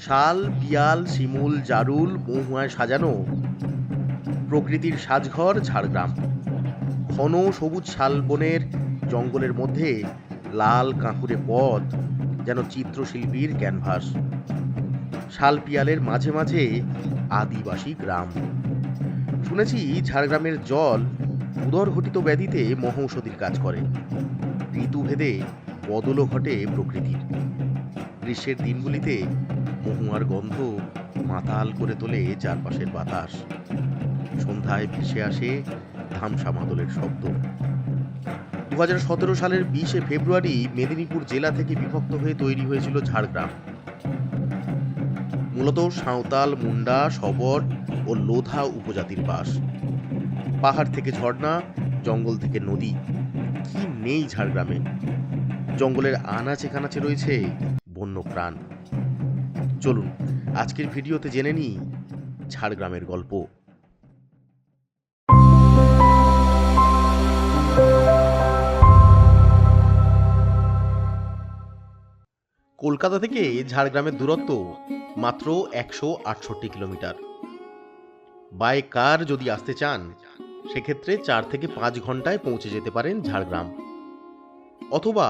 শাল, পিয়াল, শিমুল, জারুল মহুয়ায় সাজানো। প্রকৃতির সাজঘর, ঝাড়গ্রাম। ঘন সবুজ শালবনের জঙ্গলের মধ্যে লাল কাঁকুরে পথ, যেন চিত্রশিল্পীর ক্যানভাস। শাল, পিয়ালের মাঝে মাঝে আদিবাসী গ্রাম। শুনেছি ঝাড়গ্রামের জল উদরঘটিত ব্যাধিতে মহৌষধির কাজ করে। ঋতুভেদে বদলও ঘটে প্রকৃতির। গ্রীষ্মের দিনগুলিতে মহুয়ার গন্ধ মাতাল করে তোলে চারপাশের বাতাস। সন্ধ্যায় ভেসে আসে ধামসা মাদলের শব্দ। দু হাজার সতেরো সালের বিশে ফেব্রুয়ারি মেদিনীপুর জেলা থেকে বিভক্ত হয়ে তৈরি হয়েছিল ঝাড়গ্রাম। মূলত সাঁওতাল, মুন্ডা, শবর ও লোধা উপজাতির বাস। পাহাড় থেকে ঝর্ণা, জঙ্গল থেকে নদী। কি নেই ঝাড়গ্রামে? জঙ্গলের আনাচে কানাচে রয়েছে বন্য প্রাণ চলুন, আজকের ভিডিওতে জেনে নিই ঝাড়গ্রামের গল্প। কলকাতা থেকে ঝাড়গ্রামের দূরত্ব মাত্র একশো আটষট্টি কিলোমিটার। বাই কার যদি আসতে চান, সেক্ষেত্রে চার থেকে পাঁচ ঘন্টায় পৌঁছে যেতে পারেন ঝাড়গ্রাম। অথবা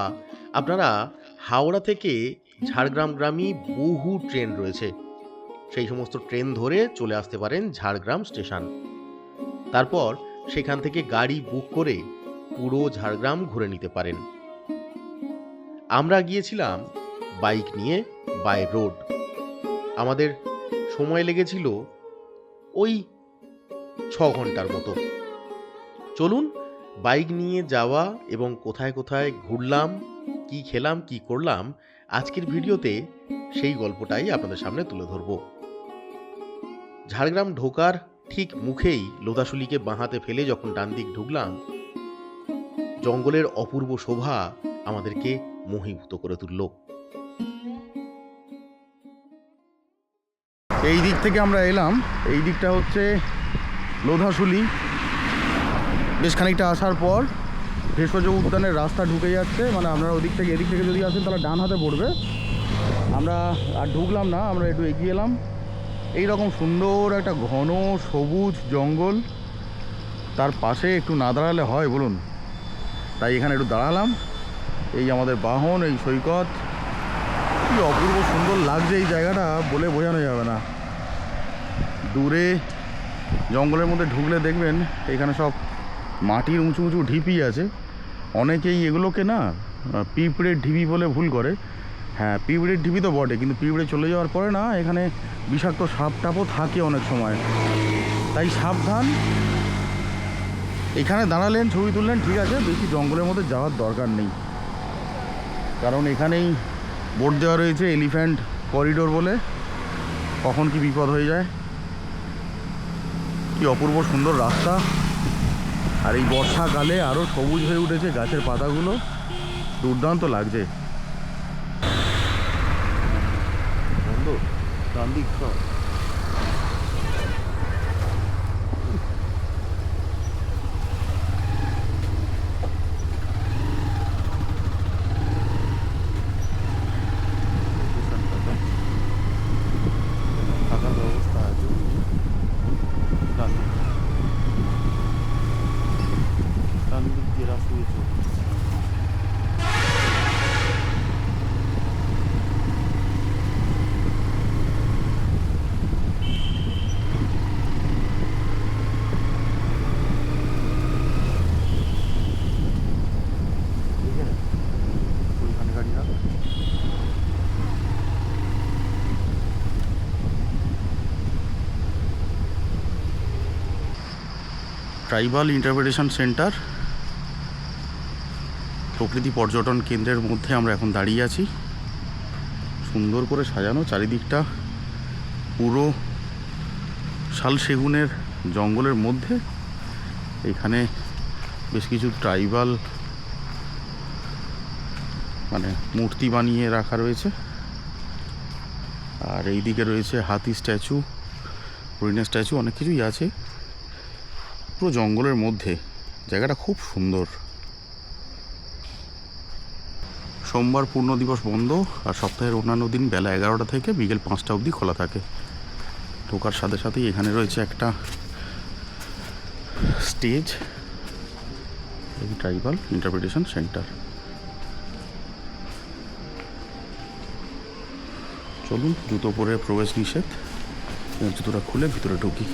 আপনারা হাওড়া থেকে ঝাড়গ্রামগ্রামী বহু ট্রেন রয়েছে। সেই সমস্ত ট্রেন ধরে চলে আসতে পারেন ঝাড়গ্রাম স্টেশন। তারপর সেখান থেকে গাড়ি বুক করে পুরো ঝাড়গ্রাম ঘুরে নিতে পারেন। আমরা গিয়েছিলাম বাইক নিয়ে বাই রোড। আমাদের সময় লেগেছিল ওই ছ ঘণ্টার মতো। চলুন বাইক নিয়ে যাওয়া এবং কোথায় কোথায় ঘুরলাম, কি খেলাম, কি করলাম আজকের ভিডিওতে সেই গল্পটাই আপনাদের সামনে তুলে ধরব। ঝাড়গ্রাম ঢোকার ঠিক মুখেই লোদাশুলিকে বাঁহাতে ফেলে যখন ডান দিক ঢুকলাম, জঙ্গলের অপূর্ব শোভা আমাদেরকে মোহিভূত করে তুলল। এই দিক থেকে আমরা এলাম, এই দিকটা হচ্ছে লোধাশুলি বেশ খানিকটা আসার পর ভেষজ উদ্যানের রাস্তা ঢুকে যাচ্ছে মানে আপনারা ওদিক থেকে এদিক থেকে যদি আসেন তাহলে ডান হাতে পড়বে। আমরা আর ঢুকলাম না, আমরা একটু এগিয়ে এলাম। এই রকম সুন্দর একটা ঘন সবুজ জঙ্গল, তার পাশে একটু না দাঁড়ালে হয় বলুন। তাই এখানে একটু দাঁড়ালাম। এই আমাদের বাহন, এই সৈকত। কি অপূর্ব সুন্দর লাগছে এই জায়গাটা, বলে বোঝানো যাবে না। দূরে জঙ্গলের মধ্যে ঢুকলে দেখবেন, এখানে সব মাটির উঁচু উঁচু ঢিপি আছে। অনেকেই এগুলোকে না পিঁপড়ের ঢিপি বলে ভুল করে। হ্যাঁ পিঁপড়ের ঢিপি তো বটে, কিন্তু পিঁপড়ে চলে যাওয়ার পরে না, এখানে বিষাক্ত সাপ টাপও থাকে অনেক সময়। তাই সাবধান। এখানে দাঁড়ালেন, ছবি তুললেন, ঠিক আছে, বেশি জঙ্গলের মধ্যে যাওয়ার দরকার নেই। কারণ এখানেই বোর্ড দেওয়া রয়েছে এলিফ্যান্ট করিডোর বলে। কখন কি বিপদ হয়ে যায়। কি অপূর্ব সুন্দর রাস্তা। আর এই বর্ষাকালে আরও সবুজ হয়ে উঠেছে গাছের পাতাগুলো। দুর্দান্ত লাগছে। থাকার ব্যবস্থা আছে ডান ডান দিক দিয়ে রাস্তা দিয়ে চলুন। এখানে? ওইখানে গাড়ি রাখ। ট্রাইবাল ইন্টারপ্রিটেশন সেন্টার প্রকৃতি পর্যটন কেন্দ্রের মধ্যে আমরা এখন দাঁড়িয়ে আছি। সুন্দর করে সাজানো চারিদিকটা, পুরো শাল সেগুনের জঙ্গলের মধ্যে। এখানে বেশ কিছু ট্রাইবাল মানে মূর্তি বানিয়ে রাখা রয়েছে। আর এই দিকে রয়েছে হাতি স্ট্যাচু, হরিণের স্ট্যাচু, অনেক কিছুই আছে। পুরো জঙ্গলের মধ্যে জায়গাটা খুব সুন্দর। সোমবার পূর্ণ দিবস বন্ধ আর সপ্তাহের অন্যান্য দিন বেলা এগারোটা থেকে বিকেল পাঁচটা অবধি খোলা থাকে। ঢোকার সাথে সাথেই এখানে রয়েছে একটা স্টেজ ট্রাইবাল ইন্টারপ্রিটেশন সেন্টার। চলুন, জুতো পরে প্রবেশ নিষেধ। জুতোটা খুলে ভিতরে ঢুকি।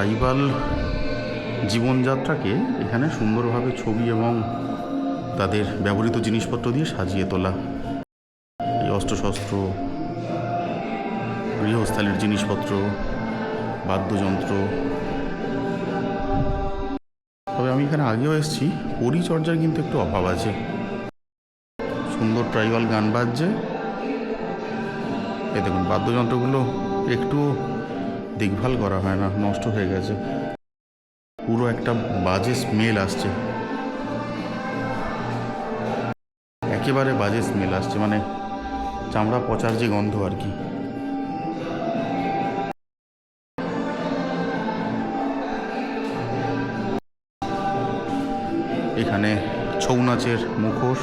ট্রাইবাল জীবনযাত্রাকে এখানে সুন্দরভাবে ছবি এবং তাদের ব্যবহৃত জিনিসপত্র দিয়ে সাজিয়ে তোলা। এই অস্ত্রশস্ত্র, গৃহস্থালির জিনিসপত্র, বাদ্যযন্ত্র। তবে আমি এখানে আগেও এসেছি, পরিচর্যার কিন্তু একটু অভাব আছে। সুন্দর ট্রাইবাল গান বাজছে। এ দেখুন, বাদ্যযন্ত্রগুলো একটু দেখভাল করা হয় না, নষ্ট হয়ে গেছে। পুরো একটা বাজে স্মেল আসছে। একেবারে বাজে স্মেল আসছে মানে চামড়া পচার যে গন্ধ আর কি। এখানে ছৌ নাচের মুখোশ,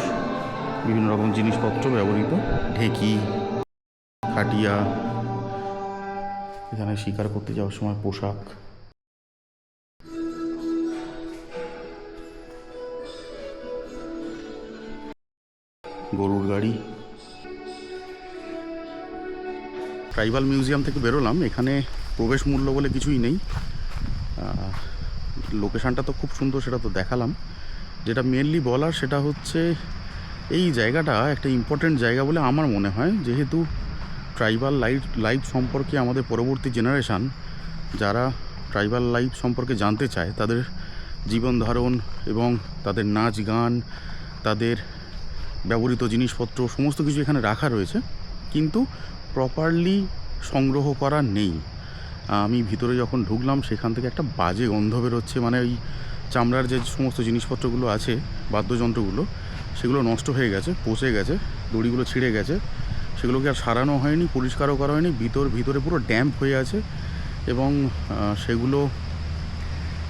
বিভিন্ন রকম জিনিসপত্র ব্যবহৃত, ঢেকি, খাটিয়া এখানে শিকার করতে যাওয়ার সময় পোশাক। গরুর গাড়ি। ট্রাইবাল মিউজিয়াম থেকে বেরোলাম। এখানে প্রবেশ মূল্য বলে কিছুই নেই। লোকেশানটা তো খুব সুন্দর, সেটা তো দেখালাম। যেটা মেনলি বলার সেটা হচ্ছে, এই জায়গাটা একটা ইম্পর্টেন্ট জায়গা বলে আমার মনে হয়। যেহেতু ট্রাইবাল লাইফ লাইফ সম্পর্কে আমাদের পরবর্তী জেনারেশান যারা ট্রাইবাল লাইফ সম্পর্কে জানতে চায়, তাদের জীবন ধারণ এবং তাদের নাচ গান, তাদের ব্যবহৃত জিনিসপত্র সমস্ত কিছু এখানে রাখা রয়েছে। কিন্তু প্রপারলি সংগ্রহ করা নেই। আমি ভিতরে যখন ঢুকলাম, সেখান থেকে একটা বাজে গন্ধ বেরোচ্ছে। মানে ওই চামড়ার যে সমস্ত জিনিসপত্রগুলো আছে, বাদ্যযন্ত্রগুলো, সেগুলো নষ্ট হয়ে গেছে, পচে গেছে, দড়িগুলো ছিঁড়ে গেছে। সেগুলোকে আর সারানো হয়নি, পরিষ্কারও করা হয়নি, ভিতর, ভিতরে পুরো ড্যাম্প হয়ে আছে এবং সেগুলো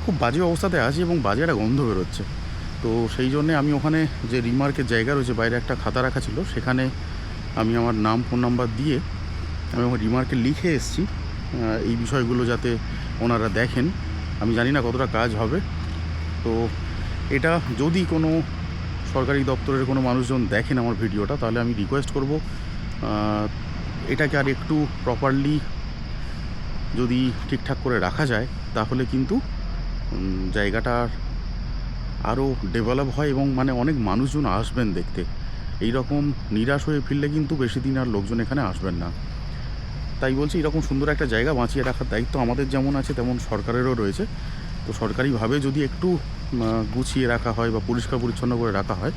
খুব বাজে অবস্থাতে আছে এবং বাজে একটা গন্ধ বেরোচ্ছে। তো সেই জন্যে আমি ওখানে যে রিমার্কের জায়গা রয়েছে, বাইরে একটা খাতা রাখা ছিল, সেখানে আমি আমার নাম ফোন নাম্বার দিয়ে আমি আমার রিমার্কে লিখে এসেছি এই বিষয়গুলো যাতে ওনারা দেখেন। আমি জানি না কতটা কাজ হবে। তো এটা যদি কোনো সরকারি দপ্তরের কোনো মানুষজন দেখেন আমার ভিডিওটা, তাহলে আমি রিকোয়েস্ট করব এটাকে আর একটু প্রপারলি যদি ঠিকঠাক করে রাখা যায়, তাহলে কিন্তু জায়গাটার আরও ডেভেলপ হয় এবং মানে অনেক মানুষজন আসবেন দেখতে। এই রকম নিরাশ হয়ে ফিরলে কিন্তু বেশি দিন আর লোকজন এখানে আসবেন না। তাই বলছি এরকম সুন্দর একটা জায়গা বাঁচিয়ে রাখার দায়িত্ব আমাদের যেমন আছে, তেমন সরকারেরও রয়েছে। তো সরকারিভাবে যদি একটু গুছিয়ে রাখা হয় বা পরিষ্কার পরিচ্ছন্ন করে রাখা হয়,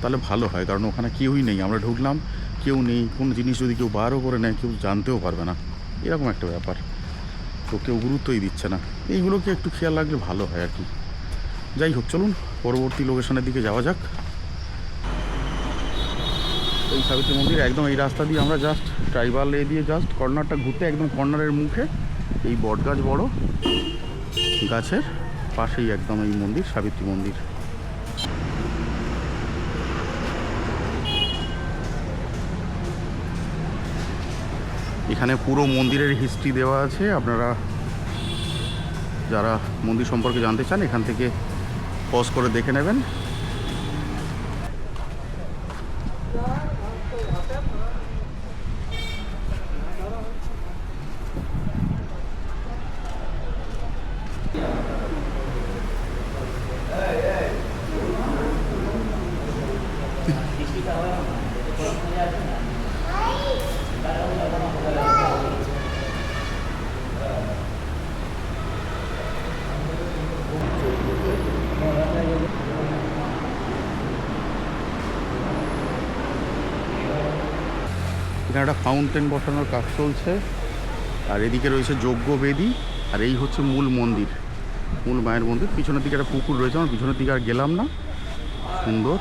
তাহলে ভালো হয়, কারণ ওখানে কেউই নেই। আমরা ঢুকলাম কেউ নেই, কোনো জিনিস যদি কেউ বারও করে নেয়, কেউ জানতেও পারবে না। এরকম একটা ব্যাপার। তো কেউ গুরুত্বই দিচ্ছে না। এইগুলোকে একটু খেয়াল রাখলে ভালো হয় আর কি। যাই হোক, চলুন, পরবর্তী লোকেশনের দিকে যাওয়া যাক। এই সাবিত্রী মন্দির একদম এই রাস্তা দিয়ে আমরা জাস্ট ট্রাইবাল এ দিয়ে জাস্ট কর্নারটা ঘুরতে একদম কর্নারের মুখে এই বটগাছ বড় গাছের পাশেই একদম এই মন্দির, সাবিত্রী মন্দির। এখানে পুরো মন্দিরের হিস্ট্রি দেওয়া আছে। আপনারা যারা মন্দির সম্পর্কে জানতে চান, এখান থেকে পজ করে দেখে নেবেন। এখানে একটা ফাউন্টেন বসানোর কাজ চলছে। আর এদিকে রয়েছে যজ্ঞ বেদি আর এই হচ্ছে মূল মন্দির। মূল মায়ের মন্দির। পিছনের দিকে একটা পুকুর রয়েছে, আমার পিছনের দিকে আর গেলাম না। সুন্দর।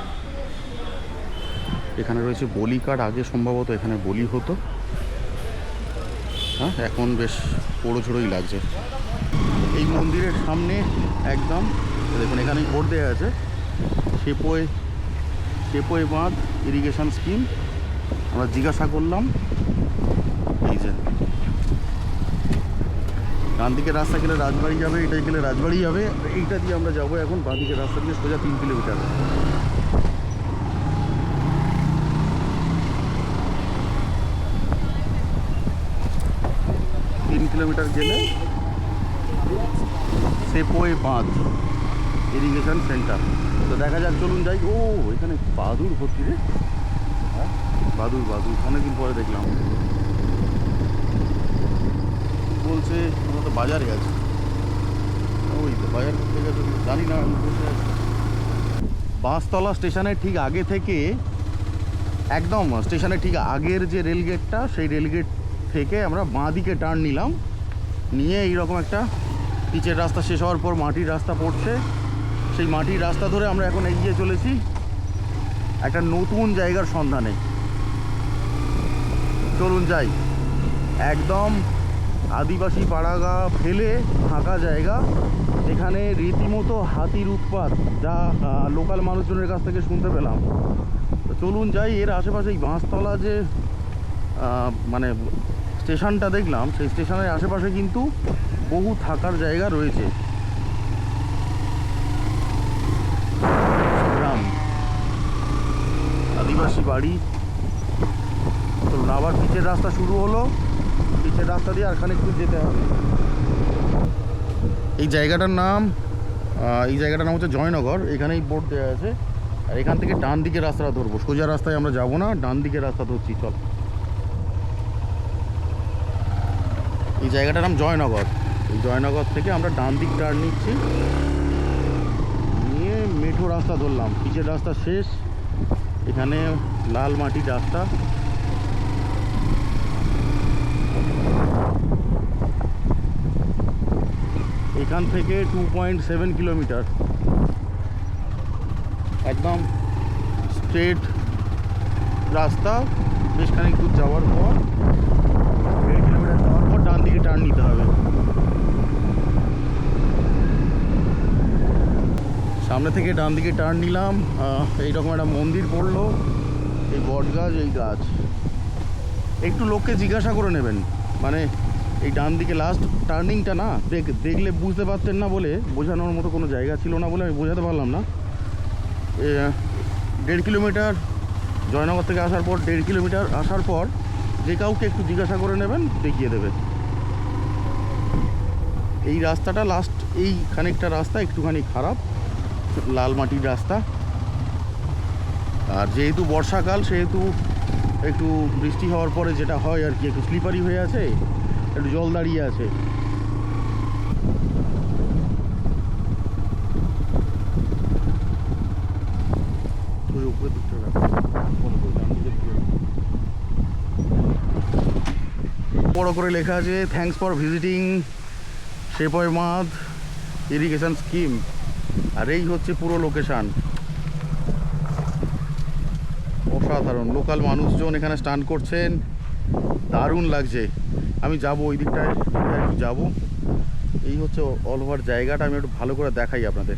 এখানে রয়েছে বলি কাঠ আগে সম্ভবত এখানে বলি হতো। হ্যাঁ এখন বেশ পোড়ো ছোড়োই লাগছে। এই মন্দিরের সামনে একদম, দেখুন এখানেই বোর্ড দেওয়া আছে। সেপোয় সেপোয় বাঁধ ইরিগেশন স্কিম আমরা জিজ্ঞাসা করলাম, এই যে ডান দিকে রাস্তা গেলে রাজবাড়ি যাবে, এটা গেলে রাজবাড়ি যাবে, এইটা দিয়ে আমরা যাব এখন বাঁ দিকের রাস্তা দিয়ে সোজা তিন কিলোমিটার। তিন কিলোমিটার গেলে সেপোয়ে বাঁধ, ইরিগেশন সেন্টার। তো দেখা যাক, চলুন যাই। ও, এখানে বাদুর ভর্তি রে। বাদুর বাদুর। অনেকদিন পরে দেখলাম। বলছে, আমরা তো বাজারে আছি। ওই তো বাজার থেকে তো জানি না বসে আছি। বাঁশতলা স্টেশনের ঠিক আগে থেকে, একদম স্টেশনের ঠিক আগের যে রেলগেটটা সেই রেলগেট থেকে আমরা বাঁ দিকে টার্ন নিলাম। নিয়ে এইরকম একটা পিচের রাস্তা শেষ হওয়ার পর মাটির রাস্তা পড়ছে। সেই মাটির রাস্তা ধরে আমরা এখন এগিয়ে চলেছি। একটা নতুন জায়গার সন্ধানে। চলুন যাই। একদম আদিবাসী পাড়াগা ফেলে ফাঁকা জায়গা এখানে রীতিমতো হাতির উৎপাত, যা লোকাল মানুষজনের কাছ থেকে শুনতে পেলাম। চলুন যাই, এর আশেপাশে এই বাঁশতলা যে মানে স্টেশনটা দেখলাম, সেই স্টেশনের আশেপাশে কিন্তু বহু থাকার জায়গা রয়েছে। গ্রাম। আদিবাসী বাড়ি। চলুন আবার পিচের রাস্তা শুরু হলো। পিচের রাস্তা দিয়ে আর খানিকটু যেতে হবে। এই জায়গাটার নাম এই জায়গাটার নাম হচ্ছে জয়নগর। এখানেই বোর্ড দেওয়া আছে। আর এখান থেকে ডান দিকে রাস্তাটা ধরবো। সোজা রাস্তায় আমরা যাব না, ডান দিকে রাস্তা ধরছি, চল। এই জায়গাটার নাম জয়নগর। এই জয়নগর থেকে আমরা ডান দিক টার্ন নিচ্ছি। নিয়ে মেঠো রাস্তা ধরলাম। পিচের রাস্তা শেষ। এখানে লাল মাটির রাস্তা। এখান থেকে টু পয়েন্ট সেভেন কিলোমিটার একদম স্ট্রেট রাস্তা, বেশ খানিক দূর যাওয়ার পর, দেড় কিলোমিটার যাওয়ার পর ডান দিকে টার্ন নিতে হবে। সামনে থেকে ডান দিকে টার্ন নিলাম এইরকম একটা মন্দির পড়ল, এই বট গাছ এই গাছ। একটু লোককে জিজ্ঞাসা করে নেবেন। মানে এই ডান দিকে লাস্ট টার্নিংটা না, দেখ, দেখলে বুঝতে পারতেন না বলে বোঝানোর মতো কোনো জায়গা ছিল না বলে আমি বোঝাতে পারলাম না। দেড় কিলোমিটার জয়নগর থেকে আসার পর, দেড় কিলোমিটার আসার পর যে কাউকে একটু জিজ্ঞাসা করে নেবেন, দেখিয়ে দেবে। এই রাস্তাটা লাস্ট এই খানিকটা রাস্তা একটুখানি খারাপ লাল মাটির রাস্তা। আর যেহেতু বর্ষাকাল, সেহেতু একটু বৃষ্টি হওয়ার পরে যেটা হয় আর কি, একটু স্লিপারি হয়ে আছে, একটু জল দাঁড়িয়ে আছে। বড় করে লেখা আছে থ্যাঙ্কস ফর ভিজিটিং শেপয় মাদ ইরিগেশন স্কিম আর এই হচ্ছে পুরো লোকেশান অসাধারণ। লোকাল মানুষজন এখানে স্টান করছেন। দারুণ লাগছে। আমি যাব ওই দিকটায় একটু যাব। এই হচ্ছে অল ওভার জায়গাটা, আমি একটু ভালো করে দেখাই আপনাদের।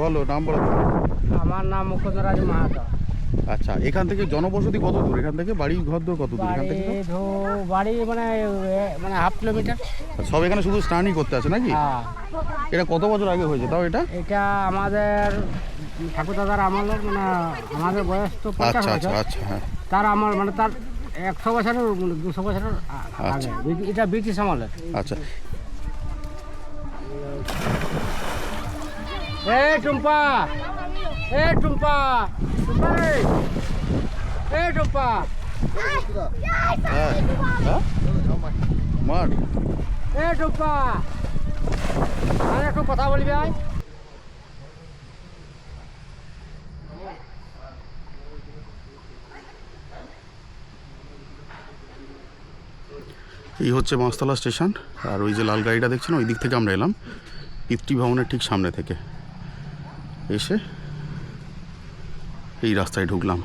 বলো, নাম বলো। আমার নাম মুকুন্দরাজ মাহাতো। আচ্ছা এখান থেকে জনবসতি কত দূর? এখান থেকে বাড়ি ঘর দূর কত দূর? এখান থেকে ধো বাড়ি মানে মানে হাফ কিলোমিটার। সব এখানে শুধু স্নানই করতে আসে নাকি? হ্যাঁ। এটা কত বছর আগে হয়েছে তাও এটা? এটা আমাদের ঠাকুর দাদার আমলের মানে আমাদের বয়স তো পঞ্চাশ আচ্ছা আচ্ছা বছর। আচ্ছা হ্যাঁ। তার আমল মানে তার একশো বছরের দুশো বছরের আগে। আচ্ছা। এটা ব্রিটিশ আমলের। আচ্ছা। এ টুম্পা এ টুম্পা টুম্পা রে। এ টুম্পা। মাঠ। এ টুম্পা। আরে একটু কথা বলবি আয়। এই হচ্ছে মাছতলা স্টেশন আর ওই যে লাল গাড়িটা দেখছেন ওই দিক থেকে আমরা এলাম পিতৃ ভবনের ঠিক সামনে থেকে। এসে এই রাস্তায় ঢুকলাম।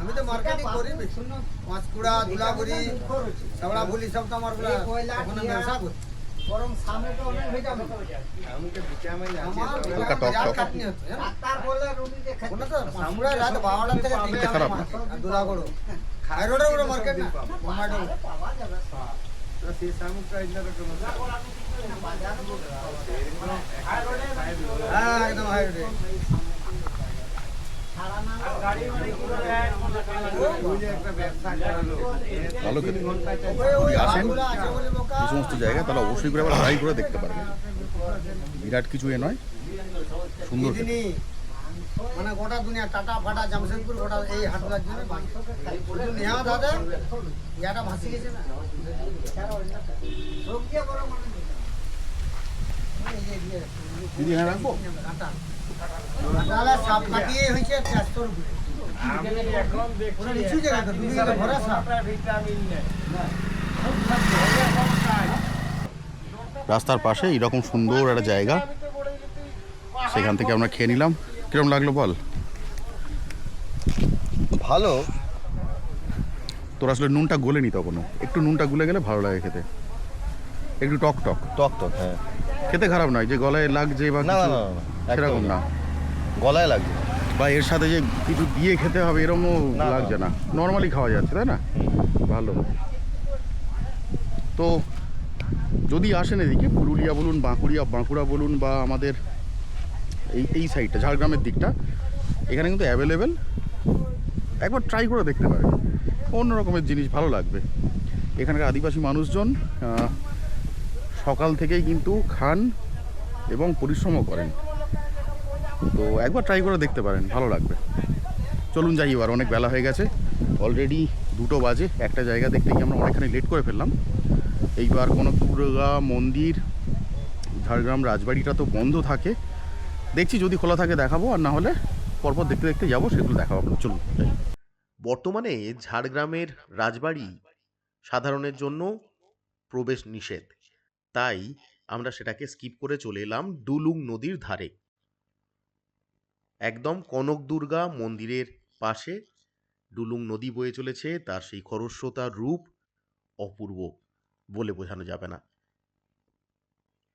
আমি তো মার্কেটিং করি মাছ কুড়া ধুলাগুড়ি সাবড়া ভুলি সব তো আমার ব্যবসা করি। হ্যাঁ একদম হাই রোডে ভালো খেতে যদি আসেন এই সমস্ত জায়গা তাহলে অবশ্যই করে আবার ট্রাই করে দেখতে পারবেন। বিরাট কিছু এ নয় সুন্দর মানে গোটা দুনিয়া টাটা ফাটা জামশেদপুর গোটা এই হাটগুলার জন্য নেহাত হাতে ইয়াটা ভাসি গেছে না? দিদি হ্যাঁ রাখব? রাস্তার পাশে এরকম সুন্দর একটা জায়গা। সেখান থেকে আমরা খেয়ে নিলাম। কিরম লাগল বল? ভালো। তোর আসলে নুনটা গলে নি তখনও। একটু নুনটা গুলে গেলে ভালো লাগে খেতে। একটু টক টক। টক টক হ্যাঁ। খেতে খারাপ নয় যে গলায় লাগছে বা না, না, না, না, একদম সেরকম না। গলায় লাগছে। বা এর সাথে যে কিছু দিয়ে খেতে হবে এরকমও। লাগছে না। নর্মালি খাওয়া যাচ্ছে তাই না? ভালো। তো যদি আসেন এদিকে পুরুলিয়া বলুন বাঁকুড়িয়া বাঁকুড়া বলুন বা আমাদের এই এই সাইডটা ঝাড়গ্রামের দিকটা এখানে কিন্তু অ্যাভেলেবেল একবার ট্রাই করে দেখতে পারেন। অন্য রকমের জিনিস ভালো লাগবে। এখানকার আদিবাসী মানুষজন সকাল থেকেই কিন্তু খান এবং পরিশ্রমও করেন। তো একবার ট্রাই করে দেখতে পারেন, ভালো লাগবে। চলুন যাই এবার, অনেক বেলা হয়ে গেছে। অলরেডি দুটো বাজে, একটা জায়গা দেখতে গিয়ে আমরা অনেকখানি লেট করে ফেললাম। এইবার কোনো দুর্গা মন্দির, ঝাড়গ্রাম রাজবাড়িটা তো বন্ধ থাকে। দেখছি যদি খোলা থাকে দেখাবো, আর না হলে পরপর দেখতে দেখতে যাব, সেগুলো দেখাবো আপনার চলুন বর্তমানে ঝাড়গ্রামের রাজবাড়ি সাধারণের জন্য প্রবেশ নিষেধ। তাই আমরা সেটাকে স্কিপ করে চলে এলাম ডুলুং নদীর ধারে। একদম কনক দুর্গা মন্দিরের পাশে ডুলুং নদী বয়ে চলেছে, তার সেই খরস্রোতার রূপ অপূর্ব বলে বোঝানো যাবে না।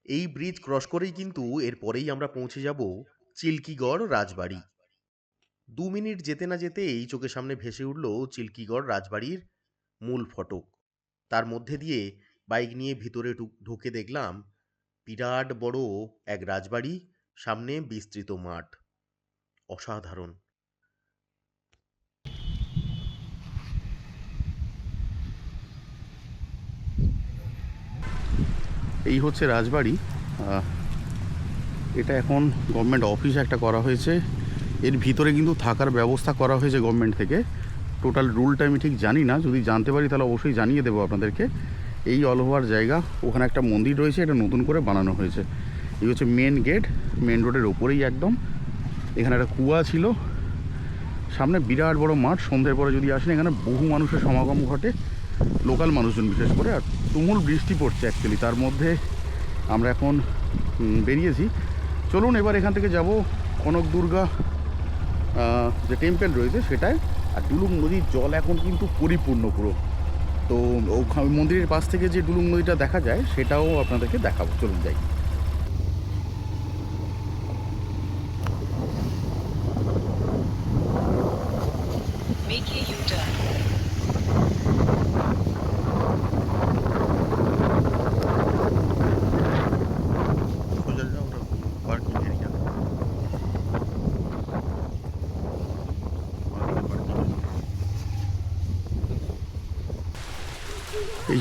এই ব্রিজ ক্রস করেই কিন্তু এরপরেই আমরা পৌঁছে যাব চিল্কিগড় রাজবাড়ি। দু মিনিট যেতে না যেতে এই চোখের সামনে ভেসে উঠল চিল্কিগড় রাজবাড়ির মূল ফটক। তার মধ্যে দিয়ে বাইক নিয়ে ভিতরে ঢুক- ঢুকে দেখলাম বিরাট বড় এক রাজবাড়ি, সামনে বিস্তৃত মাঠ। অসাধারণ। এই হচ্ছে রাজবাড়ি। এটা এখন গভর্নমেন্ট অফিস একটা করা হয়েছে। এর ভিতরে কিন্তু থাকার ব্যবস্থা করা হয়েছে গভর্নমেন্ট থেকে। টোটাল রুলটা আমি ঠিক জানি না। যদি জানতে পারি তাহলে অবশ্যই জানিয়ে দেবো আপনাদেরকে। এই অল ওভার জায়গা, ওখানে একটা মন্দির রয়েছে, এটা নতুন করে বানানো হয়েছে। এই হচ্ছে মেন গেট মেন রোডের ওপরেই একদম। এখানে একটা কুয়া ছিল। সামনে বিরাট বড় মাঠ, সন্ধ্যের পরে যদি আসেন, এখানে বহু মানুষের সমাগম ঘটে, লোকাল মানুষজন বিশেষ করে, আর তুমুল বৃষ্টি পড়ছে অ্যাকচুয়ালি তার মধ্যে আমরা এখন বেরিয়েছি। চলুন এবার এখান থেকে যাব কনক দুর্গা যে টেম্পল রয়েছে সেটায়। আর ডুলুং নদীর জল এখন কিন্তু পরিপূর্ণ পুরো। তো মন্দিরের পাশ থেকে যে ডুলুং নদীটা দেখা যায়, সেটাও আপনাদেরকে দেখাবো। চলুন যাই।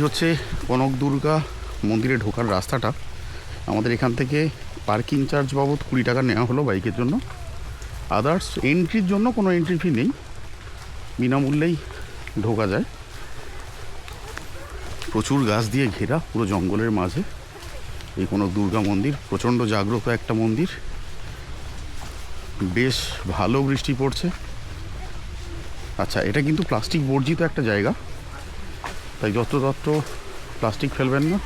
হচ্ছে কনক দুর্গা মন্দিরে ঢোকার রাস্তাটা। আমাদের এখান থেকে পার্কিং চার্জ বাবদ কুড়ি টাকা নেওয়া হলো বাইকের জন্য। আদার্স এন্ট্রির জন্য কোনো এন্ট্রি ফি নেই। বিনামূল্যেই ঢোকা যায়। প্রচুর গাছ দিয়ে ঘেরা পুরো জঙ্গলের মাঝে। এই কোনো দুর্গা মন্দির প্রচণ্ড জাগ্রত একটা মন্দির। বেশ ভালো বৃষ্টি পড়ছে। আচ্ছা এটা কিন্তু প্লাস্টিক বর্জিত একটা জায়গা। তাই যত তত্র প্লাস্টিক ফেলবেন না।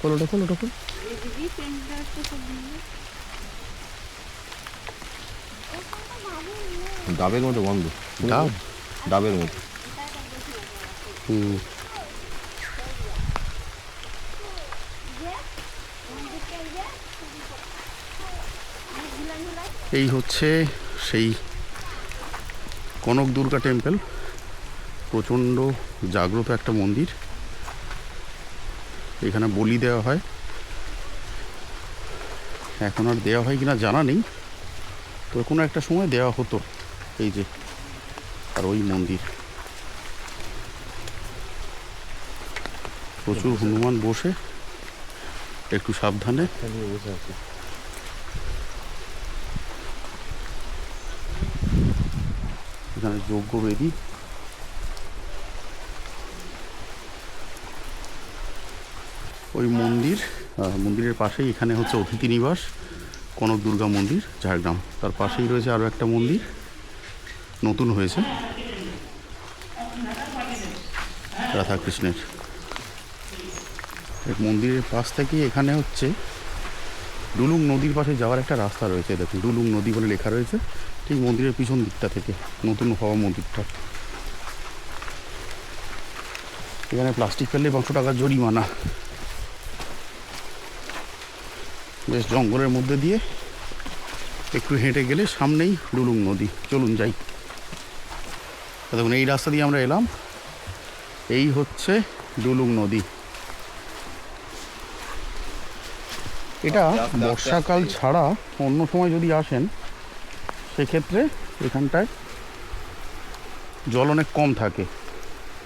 খোলো ডাবের মতো বন্ধ ডাব? ডাবের মতো। হুম। এই হচ্ছে সেই কনক দুর্গা টেম্পল। প্রচণ্ড জাগ্রত একটা মন্দির। এখানে বলি দেওয়া হয়। এখন আর দেওয়া হয় কিনা জানা নেই। তো কোনো একটা সময় দেওয়া হতো এই যে আর ওই মন্দির। প্রচুর হনুমান বসে। একটু সাবধানে। এখানে যজ্ঞ বেদী ওই মন্দির মন্দিরের পাশেই এখানে হচ্ছে অতিথি নিবাস কনক দুর্গা মন্দির, ঝাড়গ্রাম। তার পাশেই রয়েছে আরও একটা মন্দির, নতুন হয়েছে। রাধাকৃষ্ণের। মন্দিরের পাশ থেকে এখানে হচ্ছে ডুলুং নদীর পাশে যাওয়ার একটা রাস্তা রয়েছে, দেখুন, ডুলুং নদী বলে লেখা রয়েছে, ঠিক মন্দিরের পিছন দিকটা থেকে, নতুন হওয়া মন্দিরটা। এখানে প্লাস্টিক ফেললে পাঁচশো টাকা জরিমানা। বেশ, জঙ্গলের মধ্যে দিয়ে একটু হেঁটে গেলে সামনেই ডুলুং নদী। চলুন যাই। দেখুন, এই রাস্তা দিয়ে আমরা এলাম। এই হচ্ছে ডুলুং নদী। এটা বর্ষাকাল ছাড়া অন্য সময় যদি আসেন সেক্ষেত্রে এখানটায় জল অনেক কম থাকে।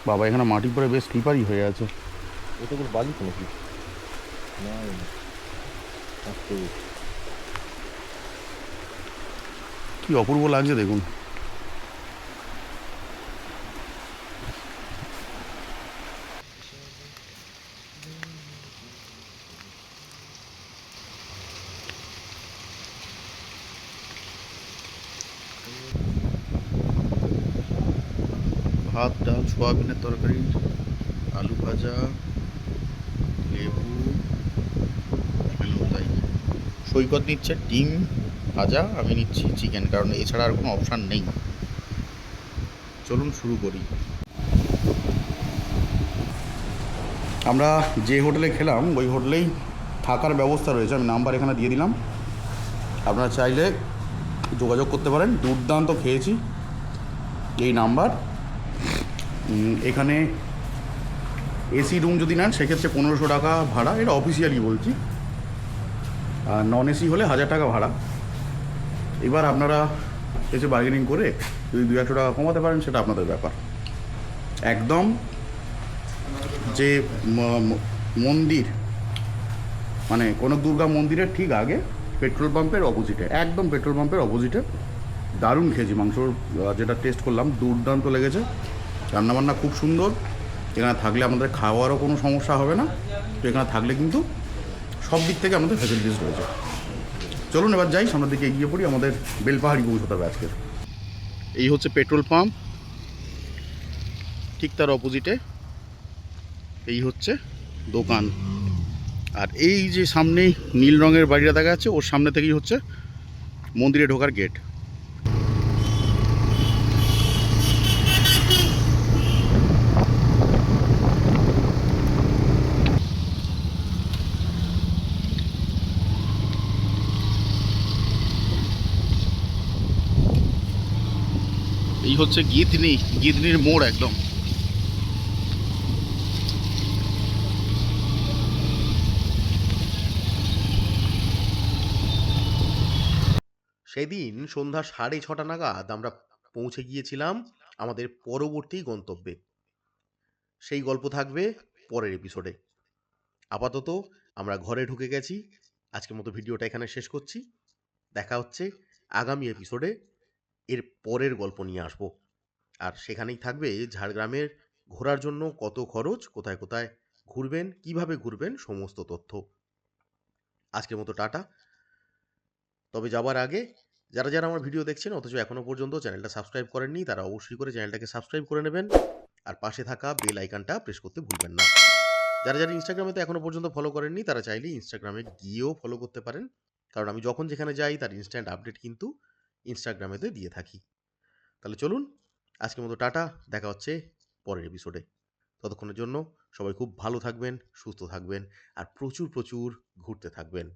বাবা এখানে মাটি পরে বেশ স্লিপারি হয়ে আছে। এটা বালি। কি অপূর্ব লাগছে দেখুন ভাত ডাল সোয়াবিনের তরকারি, আলু ভাজা, লেবু তাই। সৈকত নিচ্ছে, ডিম ভাজা, আমি নিচ্ছি চিকেন, কারণ এছাড়া আর কোনো অপশান নেই। চলুন শুরু করি। আমরা যে হোটেলে খেলাম, ওই হোটেলেই থাকার ব্যবস্থা রয়েছে। আমি নাম্বার এখানে দিয়ে দিলাম। আপনারা চাইলে যোগাযোগ করতে পারেন। দুর্দান্ত খেয়েছি। এই নাম্বার। এখানে এসি রুম যদি নেন, সেক্ষেত্রে পনেরোশো টাকা ভাড়া। এটা অফিসিয়ালি বলছি। আর নন এসি হলে হাজার টাকা ভাড়া। এবার আপনারা এসে বার্গেনিং করে যদি দু একশো টাকা কমাতে পারেন, সেটা আপনাদের ব্যাপার। একদম যে মন্দির মানে কনক দুর্গা মন্দিরের ঠিক আগে পেট্রোল পাম্পের অপোজিটে একদম পেট্রোল পাম্পের অপোজিটে দারুণ খেয়েছি মাংসর যেটা টেস্ট করলাম, দুর্দান্ত লেগেছে। রান্নাবান্না খুব সুন্দর। এখানে থাকলে আমাদের খাওয়ারও কোনো সমস্যা হবে না। তো এখানে থাকলে কিন্তু সব দিক থেকে আমাদের ফ্যাসিলিটিস রয়েছে। চলুন এবার যাই, সামনের দিকে এগিয়ে পড়ি। আমাদের বেলপাহাড়ি পৌঁছতে হবে আজকের এই হচ্ছে পেট্রোল পাম্প। ঠিক তার অপোজিটে এই হচ্ছে দোকান। আর এই যে সামনেই নীল রঙের বাড়িটা দেখা যাচ্ছে, ওর সামনে থেকেই হচ্ছে মন্দিরে ঢোকার গেট হচ্ছে গীতনি, গীতনির মোড় একদম। সেদিন সন্ধ্যা সাড়ে ছটা নাগাদ আমরা পৌঁছে গিয়েছিলাম আমাদের পরবর্তী গন্তব্যে। সেই গল্প থাকবে পরের এপিসোডে আপাতত আমরা ঘরে ঢুকে গেছি। আজকের মতো ভিডিওটা এখানে শেষ করছি। দেখা হচ্ছে আগামী এপিসোডে এর পরের গল্প নিয়ে আসব। আর সেখানেই থাকবে ঝাড়গ্রামের ঘোরার জন্য কত খরচ, কোথায় কোথায় ঘুরবেন, কীভাবে ঘুরবেন, সমস্ত তথ্য। আজকের মতো টাটা। তবে যাবার আগে যারা যারা আমার ভিডিও দেখছেন, অথচ এখনও পর্যন্ত চ্যানেলটা সাবস্ক্রাইব করেননি, তারা অবশ্যই করে চ্যানেলটাকে সাবস্ক্রাইব করে নেবেন। আর পাশে থাকা বেল আইকনটা প্রেস করতে ভুলবেন না। যারা যারা ইনস্টাগ্রামে তো এখনও পর্যন্ত ফলো করেননি, তারা চাইলে ইনস্টাগ্রামে গিয়েও ফলো করতে পারেন। কারণ আমি যখন যেখানে যাই, তার ইনস্ট্যান্ট আপডেট কিন্তু ইনস্টাগ্রামেতে দিয়ে থাকি। তাহলে চলুন, আজকের মতো টাটা, দেখা হচ্ছে পরের এপিসোডে ততক্ষণের জন্য সবাই খুব ভালো থাকবেন, সুস্থ থাকবেন, আর প্রচুর প্রচুর ঘুরতে থাকবেন।